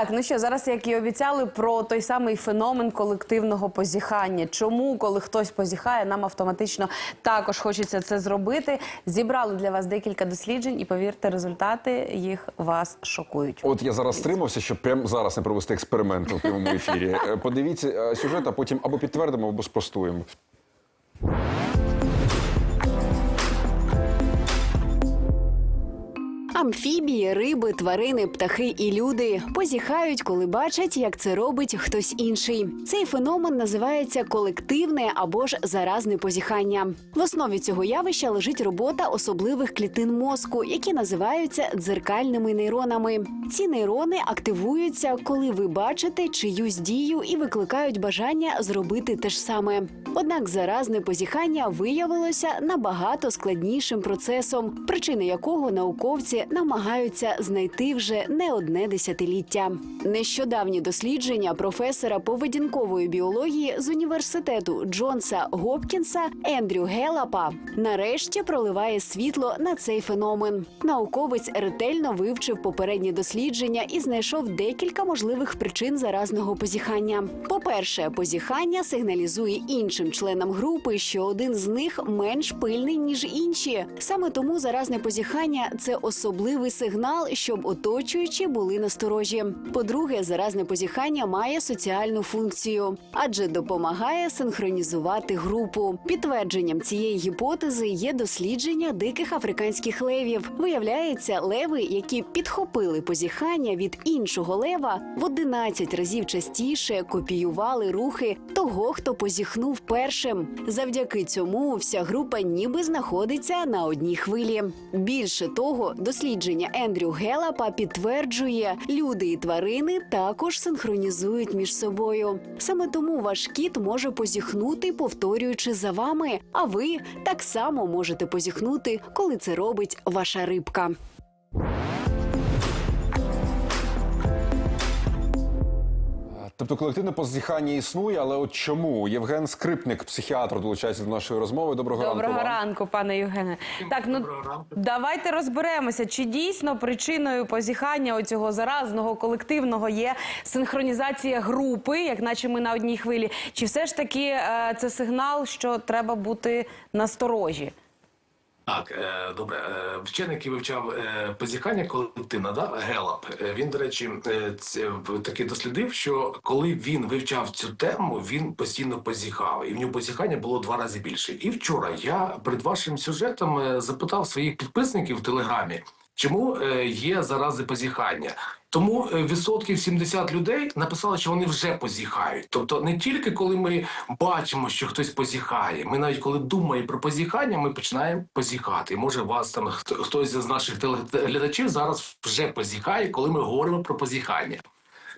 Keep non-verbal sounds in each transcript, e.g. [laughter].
Так, ну що зараз, як і обіцяли, про той самий феномен колективного позіхання. Чому, коли хтось позіхає, нам автоматично також хочеться це зробити. Зібрали для вас декілька досліджень, і повірте, результати їх вас шокують. От я зараз стримався, щоб прямо зараз не провести експеримент у прямому ефірі. Е, Подивіться е, сюжет, а потім або підтвердимо, або спростуємо. Амфібії, риби, тварини, птахи і люди позіхають, коли бачать, як це робить хтось інший. Цей феномен називається колективне або ж заразне позіхання. В основі цього явища лежить робота особливих клітин мозку, які називаються дзеркальними нейронами. Ці нейрони активуються, коли ви бачите чиюсь дію і викликають бажання зробити те ж саме. Однак заразне позіхання виявилося набагато складнішим процесом, причини якого науковці намагаються знайти вже не одне десятиліття. Нещодавні дослідження професора поведінкової біології з університету Джонса Гопкінса Ендрю Гелапа нарешті проливає світло на цей феномен. Науковець ретельно вивчив попередні дослідження і знайшов декілька можливих причин заразного позіхання. По-перше, позіхання сигналізує іншим членам групи, що один з них менш пильний ніж інші. Саме тому заразне позіхання це особливий сигнал, щоб оточуючі були насторожі. По-друге, заразне позіхання має соціальну функцію, адже допомагає синхронізувати групу. Підтвердженням цієї гіпотези є дослідження диких африканських левів. Виявляється, леви, які підхопили позіхання від іншого лева, в 11 разів частіше копіювали рухи того, хто позіхнув першим. Завдяки цьому вся група ніби знаходиться на одній хвилі. Більше того, дослідження Ендрю Гелапа підтверджує, люди і тварини також синхронізують між собою. Саме тому ваш кіт може позіхнути, повторюючи за вами. А ви так само можете позіхнути, коли це робить ваша рибка. Тобто колективне позіхання існує, але от чому? Євген Скрипник, психіатр, долучається до нашої розмови. Доброго, Доброго ранку. вам. ранку, пане Євгене. Так, ну давайте розберемося, чи дійсно причиною позіхання оцього заразного колективного є синхронізація групи, як наче ми на одній хвилі, чи все ж таки е, це сигнал, що треба бути насторожі? Так, е, добре. Е, вчений, який вивчав е, позіхання колективна, да, Гелап, е, він, до речі, е, це, таки дослідив, що коли він вивчав цю тему, він постійно позіхав, і в нього позіхання було два рази більше. І вчора я перед вашим сюжетом е, запитав своїх підписників в Телеграмі, чому е, є зарази позіхання. Тому е, відсотків 70 людей написали, що вони вже позіхають. Тобто, не тільки коли ми бачимо, що хтось позіхає, ми навіть коли думаємо про позіхання, ми починаємо позіхати. Може вас там хто- хтось з наших телеглядачів зараз вже позіхає, коли ми говоримо про позіхання.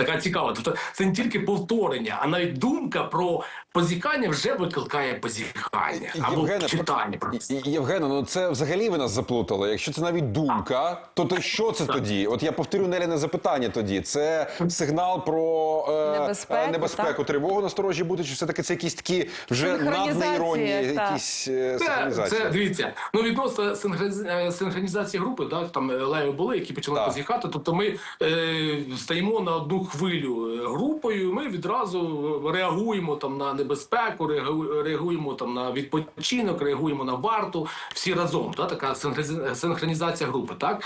Така цікава. Тобто це не тільки повторення, а навіть думка про позіхання вже викликає позіхання або Євгене, читання про Є- Є- ну це взагалі ви нас заплутали. Якщо це навіть думка, то, то що це тоді? От я повторю Неляне запитання тоді. Це сигнал про е, Небезпеку, е, небезпеку, так. тривогу насторожі бути, чи все-таки це якісь такі вже наднейронні так. якісь е, синхронізації? це дивіться. Ну відносно е, синхронізації групи, да, там е, леви були, які почали позіхати. Тобто ми е, стаємо на одну хвилю е, групою. Ми відразу реагуємо там на небезпеку, реагуємо там на відпочинок, реагуємо на варту. Всі разом. Да, така синхронізація групи. Так.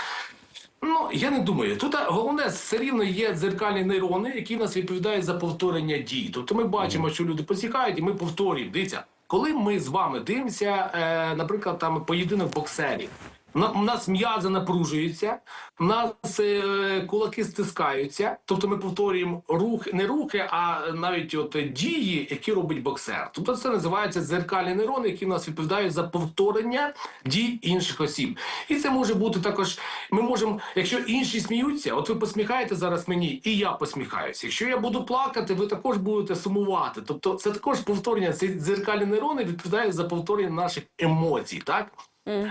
Ну, я не думаю. Тут головне все рівно є дзеркальні нейрони, які в нас відповідають за повторення дій. Тобто ми бачимо, що люди посіхають, і ми повторюємо. Дивіться, коли ми з вами дивимося, е, наприклад, там поєдинок боксерів. У нас м'язи напружуються, у нас е, кулаки стискаються. Тобто ми повторюємо рух, не рухи, а навіть от дії, які робить боксер. Тобто це називається дзеркальні нейрони, які в нас відповідають за повторення дій інших осіб. І це може бути також. Ми можемо, якщо інші сміються, от ви посміхаєте зараз мені, і я посміхаюся. Якщо я буду плакати, ви також будете сумувати. Тобто, це також повторення. Ці дзеркальні нейрони відповідають за повторення наших емоцій, так?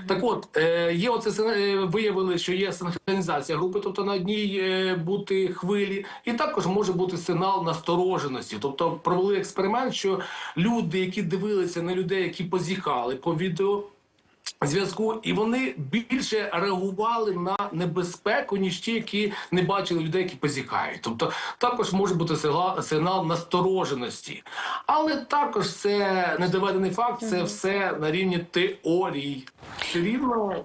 Так от, е, є оце е, виявили, що є синхронізація групи, тобто на одній е, бути хвилі, і також може бути сигнал настороженості. Тобто провели експеримент, що люди, які дивилися на людей, які позіхали по відео. Зв'язку, і вони більше реагували на небезпеку, ніж ті, які не бачили людей, які позікають. Тобто також може бути сигнал, настороженості. Але також це недоведений факт, це все на рівні теорій. Все рівно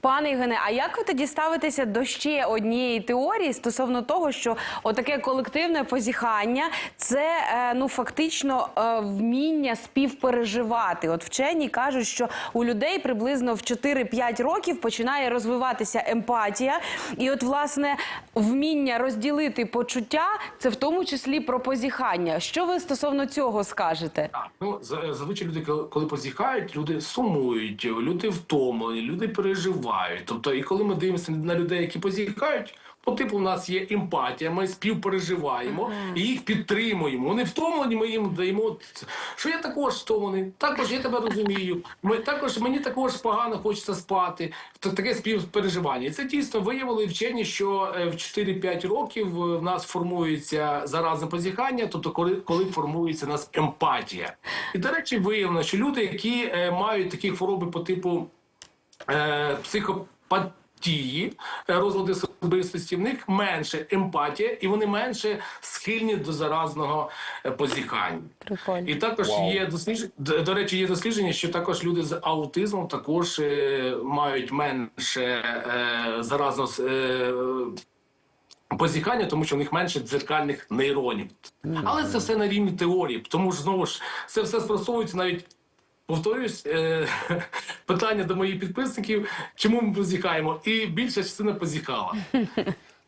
Пане Євгене, а як ви тоді ставитеся до ще однієї теорії стосовно того, що отаке колективне позіхання це е, ну фактично е, вміння співпереживати? От вчені кажуть, що у людей приблизно в 4-5 років починає розвиватися емпатія, і от власне вміння розділити почуття це в тому числі про позіхання. Що ви стосовно цього скажете? Ну зазвичай люди, коли позіхають, люди сумують, люди втомлені, люди переживають. Тобто, і коли ми дивимося на людей, які позіхають. По типу у нас є емпатія, ми співпереживаємо і їх підтримуємо. Вони втомлені, ми їм даємо. Що я також втомлений, також я тебе розумію. Ми також мені також погано хочеться спати. Т- Таке співпереживання. І це дійсно виявили вчені, що е, в 4-5 років е, в нас формується заразне позіхання, тобто коли, коли формується в нас емпатія. І до речі, виявлено, що люди, які е, мають такі хвороби по типу е, психопатії, е, розлади особистості, в них менше емпатія, і вони менше схильні до заразного е, позіхання. Прикольно. І також Вау. є дослідження, до речі, є дослідження, що також люди з аутизмом також е, мають менше е, заразного е, позіхання, тому що в них менше дзеркальних нейронів. Але це все на рівні теорії. Тому ж знову ж це все спростовується навіть. Повторюсь, е, [laughs] питання до моїх підписників, чому ми позіхаємо, і більша частина позіхала.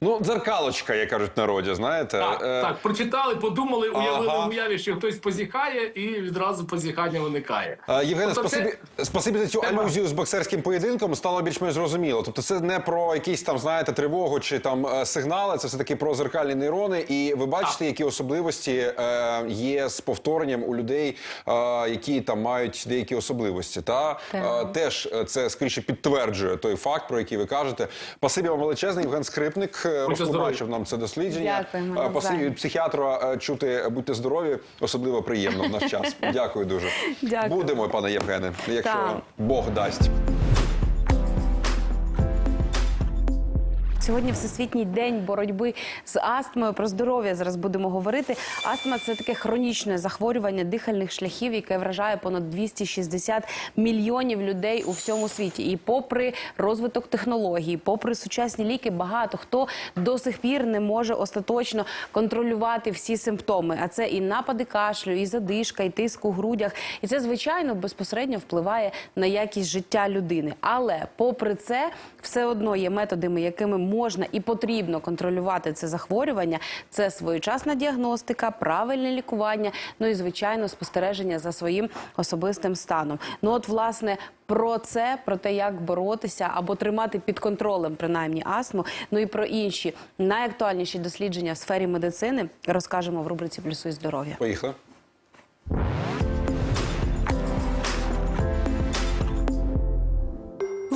Ну, дзеркалочка, як кажуть в народі, знаєте. Так, Е, так, прочитали, подумали, уявили Ага. в уяві, що хтось позіхає, і відразу позіхання виникає. Е, Євгене, Тобто це- спасибі, спасибі за цю Тема. алюзію з боксерським поєдинком. Стало більш-менш зрозуміло. Тобто, це не про якісь там, знаєте, тривогу чи там е, сигнали, це все таки про зеркальні нейрони. І ви бачите, які особливості е, є з повторенням у людей, е, які там мають деякі особливості. Та е, теж це скоріше підтверджує той факт, про який ви кажете. Спасибі вам величезне. Євген Скрипник розтлумачив нам це дослідження. Дякуємо, Е, від психіатра е, чути будьте здорові, особливо приємно в наш час. [laughs] Дякую дуже. Дякую. Будемо, пане Євгене, якщо Так. Бог дасть. Сьогодні Всесвітній день боротьби з астмою. Про здоров'я зараз будемо говорити. Астма це таке хронічне захворювання дихальних шляхів, яке вражає понад 260 мільйонів людей у всьому світі. І попри розвиток технологій, попри сучасні ліки, багато хто до сих пір не може остаточно контролювати всі симптоми. А це і напади кашлю, і задишка, і тиск у грудях. І це звичайно безпосередньо впливає на якість життя людини. Але попри це, все одно є методами, якими можна і потрібно контролювати це захворювання. Це своєчасна діагностика, правильне лікування, ну і звичайно спостереження за своїм особистим станом. Ну от власне. Про це, про те, як боротися або тримати під контролем принаймні астму, ну і про інші найактуальніші дослідження в сфері медицини розкажемо в рубриці Плюсуй здоров'я. Поїхали.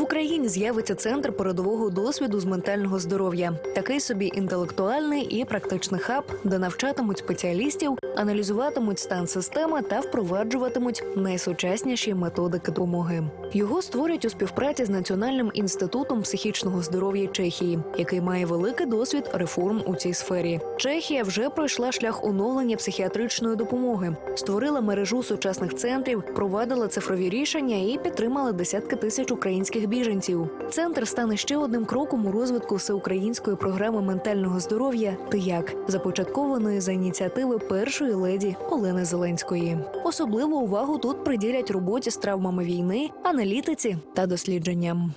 Україні з'явиться центр передового досвіду з ментального здоров'я, такий собі інтелектуальний і практичний хаб, де навчатимуть спеціалістів, аналізуватимуть стан системи та впроваджуватимуть найсучасніші методики допомоги. Його створять у співпраці з Національним інститутом психічного здоров'я Чехії, який має великий досвід реформ у цій сфері. Чехія вже пройшла шлях оновлення психіатричної допомоги, створила мережу сучасних центрів, провадила цифрові рішення і підтримала десятки тисяч українських біженців. Центр стане ще одним кроком у розвитку всеукраїнської програми ментального здоров'я «Ти як», започаткованої за ініціативи першої леді Олени Зеленської. Особливу увагу тут приділять роботі з травмами війни, аналітиці та дослідженням.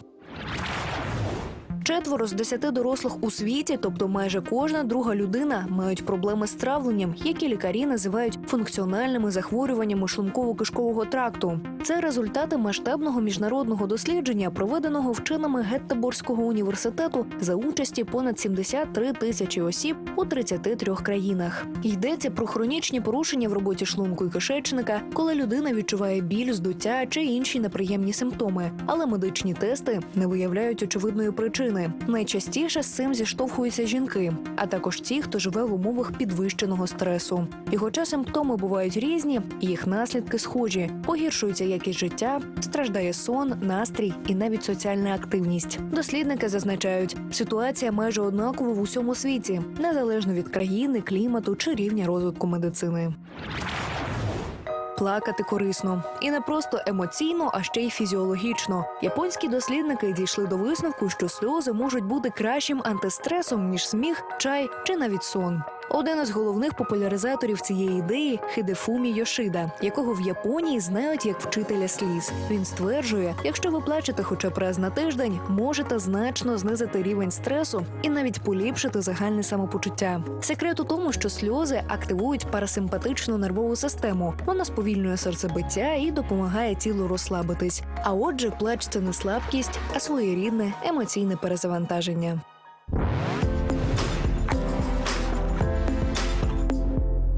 Четверо з десяти дорослих у світі, тобто майже кожна друга людина, мають проблеми з травленням, які лікарі називають функціональними захворюваннями шлунково-кишкового тракту. Це результати масштабного міжнародного дослідження, проведеного вченими Геттеборського університету за участі понад 73 тисячі осіб у 33 країнах. Йдеться про хронічні порушення в роботі шлунку і кишечника, коли людина відчуває біль, здуття чи інші неприємні симптоми, але медичні тести не виявляють очевидної причини. Найчастіше з цим зіштовхуються жінки, а також ті, хто живе в умовах підвищеного стресу. І хоча симптоми бувають різні, їх наслідки схожі: погіршується якість життя, страждає сон, настрій і навіть соціальна активність. Дослідники зазначають, ситуація майже однакова в усьому світі, незалежно від країни, клімату чи рівня розвитку медицини. Плакати корисно і не просто емоційно, а ще й фізіологічно. Японські дослідники дійшли до висновку, що сльози можуть бути кращим антистресом ніж сміх, чай чи навіть сон. Один із головних популяризаторів цієї ідеї Хидефумі Йошида, якого в Японії знають як вчителя сліз. Він стверджує, якщо ви плачете хоча б раз на тиждень, можете значно знизити рівень стресу і навіть поліпшити загальне самопочуття. Секрет у тому, що сльози активують парасимпатичну нервову систему. Вона сповільнює серцебиття і допомагає тілу розслабитись. А отже, плач це не слабкість, а своєрідне емоційне перезавантаження.